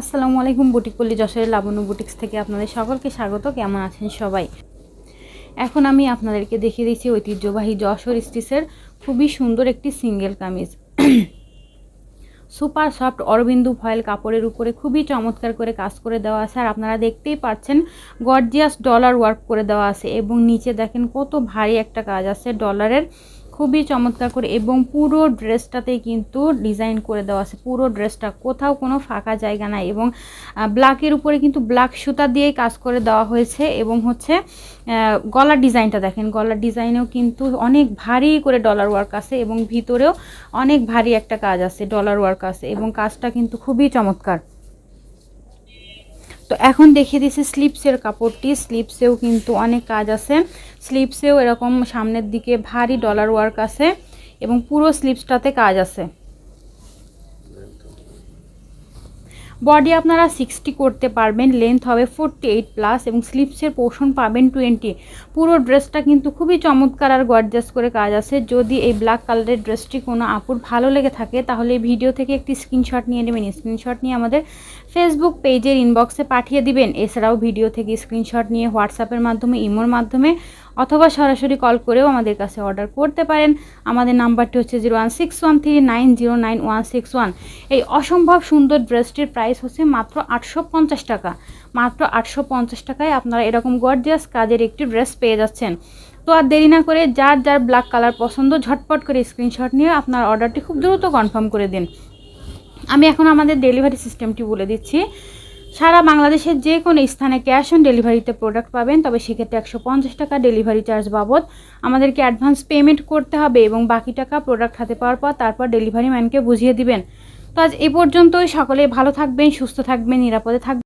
আসসালামু আলাইকুম বুটিক পল্লী যশোরের লাবণ্য বুটিক্স থেকে আপনাদের সকলকে স্বাগত। কেমন আছেন সবাই? এখন আমি আপনাদেরকে দেখিয়ে দিচ্ছি ঐতিহ্যবাহী যশোর স্টিচের খুবই সুন্দর একটি সিঙ্গেল কামিজ। সুপার সফট অরবিন্দু ফয়েল কাপড়ের উপরে খুবই চমৎকার করে কাজ করে দেওয়া আছে। আর আপনারা দেখতেই পাচ্ছেন গর্জিয়াস ডলার ওয়ার্ক করে দেওয়া আছে। এবং নিচে দেখেন কত ভারী একটা কাজ আছে ডলারের খুবই চমৎকার করে এবং পুরো ড্রেসটাতেই কিন্তু ডিজাইন করে দেওয়া আছে। পুরো ড্রেসটা কোথাও কোনো ফাঁকা জায়গা নাই এবং ব্ল্যাকের উপরে কিন্তু ব্ল্যাক সুতা দিয়েই কাজ করে দেওয়া হয়েছে এবং হচ্ছে গলার ডিজাইনটা দেখেন। গলার ডিজাইনেও কিন্তু অনেক ভারী করে ডলার ওয়ার্ক আছে এবং ভিতরেও অনেক ভারী একটা কাজ আছে ডলার ওয়ার্ক আছে এবং কাজটা কিন্তু খুবই চমৎকার। তো এখন দেখিয়ে দিছি স্লিপসের কাপড়টি। স্লিপসেও কিন্তু অনেক কাজ আছে। স্লিপসেও এরকম সামনের দিকে ভারী ডলার ওয়ার্ক আছে এবং পুরো স্লিপসটাতে কাজ আছে। বডি আপনারা সিক্সটি করতে পারবেন লেন্থ হবে ফোরটি এইট প্লাস এবং স্লিপসের পোর্শন পাবেন টোয়েন্টি পুরো ড্রেসটা কিন্তু খুবই চমৎকার আর গর্জাস করে কাজ আছে। যদি এই ব্ল্যাক কালারের ড্রেসটি কোনো আপুর ভালো লেগে থাকে, তাহলে এই ভিডিও থেকে একটি স্ক্রিনশট নিয়ে নেবেন। স্ক্রিনশট নিয়ে আমাদের ফেসবুক পেজের ইনবক্সে পাঠিয়ে দিবেন। এছাড়াও ভিডিও থেকে স্ক্রিনশট নিয়ে হোয়াটসঅ্যাপের মাধ্যমে ইমোর মাধ্যমে অথবা সরাসরি কল করেও আমাদের কাছে অর্ডার করতে পারেন। আমাদের নাম্বারটি হচ্ছে zero one six one three nine zero nine one six one. এই অসম্ভব সুন্দর ড্রেসটির প্রাইস হচ্ছে মাত্র আটশো পঞ্চাশ টাকা। মাত্র আটশো পঞ্চাশ টাকায় আপনারা এরকম গর্জিয়াস কাজের একটি ড্রেস পেয়ে যাচ্ছেন। তো আর দেরি না করে যার যার ব্ল্যাক কালার পছন্দ ঝটপট করে স্ক্রিনশট নিয়ে আপনার অর্ডারটি খুব দ্রুত কনফার্ম করে দিন। আমি এখন আমাদের ডেলিভারি সিস্টেমটি বলে দিচ্ছি। সারা বাংলাদেশের যে কোনো স্থানে ক্যাশ অন ডেলিভারিতে প্রোডাক্ট পাবেন, তবে সেক্ষেত্রে একশো পঞ্চাশ টাকা ডেলিভারি চার্জ বাবদ। আমাদেরকে অ্যাডভান্স পেমেন্ট করতে হবে এবং বাকি টাকা প্রোডাক্ট হাতে পাওয়ার পর তারপর ডেলিভারি ম্যানকে বুঝিয়ে দিবেন। তো আজ এ পর্যন্তই। সকলে ভালো থাকবেন, সুস্থ থাকবেন, নিরাপদে থাকবেন।